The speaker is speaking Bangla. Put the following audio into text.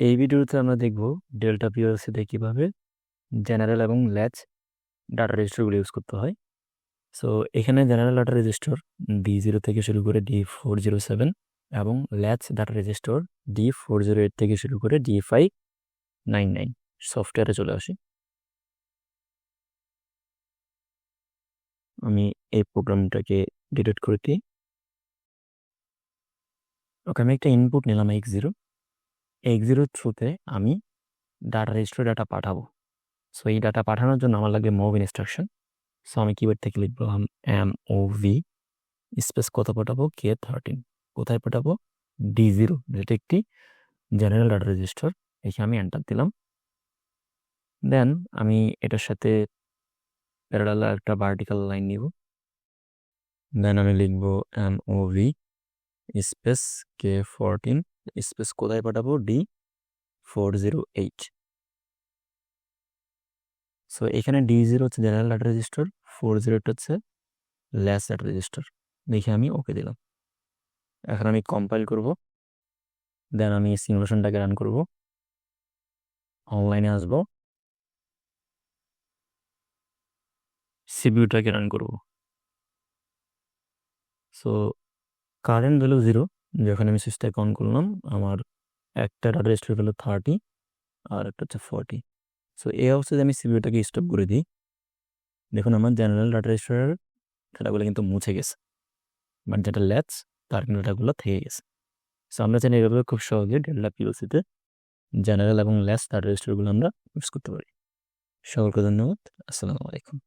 এই ভিডিওতে আমরা দেখব ডেল্টা পিএলসিতে কীভাবে জেনারেল এবং ল্যাচ ডাটা রেজিস্টারগুলো ইউজ করতে হয়। সো, এখানে general data register D zero থেকে শুরু করে ডি ফোর জিরো সেভেন এবং latch data register D four zero eight থেকে শুরু করে ডি ফাইভ নাইন নাইন সফটওয়্যারে চলে আসি। আমি এই প্রোগ্রামটাকে ডিলিট করে দিই। ওকে, আমি একটা ইনপুট নিলাম এক্স জিরো এক্স জিরোর থ্রুতে আমি ডাটা রেজিস্টার ডাটা পাঠাবো। সো এই ডাটা পাঠানোর জন্য আমার লাগবে মুভ ইনস্ট্রাকশন সো আমি কিবোর্ড থেকে লিখব এম ও ভি স্পেস কত পাঠাবো? কে থার্টিন কোথায় পাঠাবো? ডি জিরো যেটা একটি জেনারেল ডাটা রেজিস্টার এখানে আমি এন্টার দিলাম। দেন আমি এটার সাথে প্যারালাল একটা ভার্টিক্যাল লাইন নিব। দেন আমি লিখব M O V space K fourteen space কোথায় পাঠাবো? D four zero eight so এখানে ডি জিরো হচ্ছে general data register four zero eight হচ্ছে ল্যাস ডাটা রেজিস্টার দেখে আমি ওকে দিলাম। এখন আমি কম্পাইল করব। দেন আমি সিমুলেশনটাকে রান করব। অনলাইনে আসব। সিপিউটাকে রান করব। সো কারেন্ট ভ্যালু জিরো যখন আমি সুইচটাকে অন করলাম, আমার একটা ডাটা রেজিস্টার হলো থার্টি আর একটা হচ্ছে ফর্টি সো এই অবস্থায় আমি সিপিউটাকে স্টপ করে দিই, দেখুন আমার জেনারেল ডাটা রেজিস্টারের ডাটাগুলো কিন্তু মুছে গেছে। বাট যেটা ল্যাচ তার কিন্তু ডাটাগুলো থেকে গেছে। সো আমরা চাই এভাবে খুব সহজে ডেল্টা পিওসিতে জেনারেল এবং ল্যাচ ডাটা রেজিস্টারগুলো আমরা ইউজ করতে পারি। সকলকে ধন্যবাদ। আসসালামু আলাইকুম।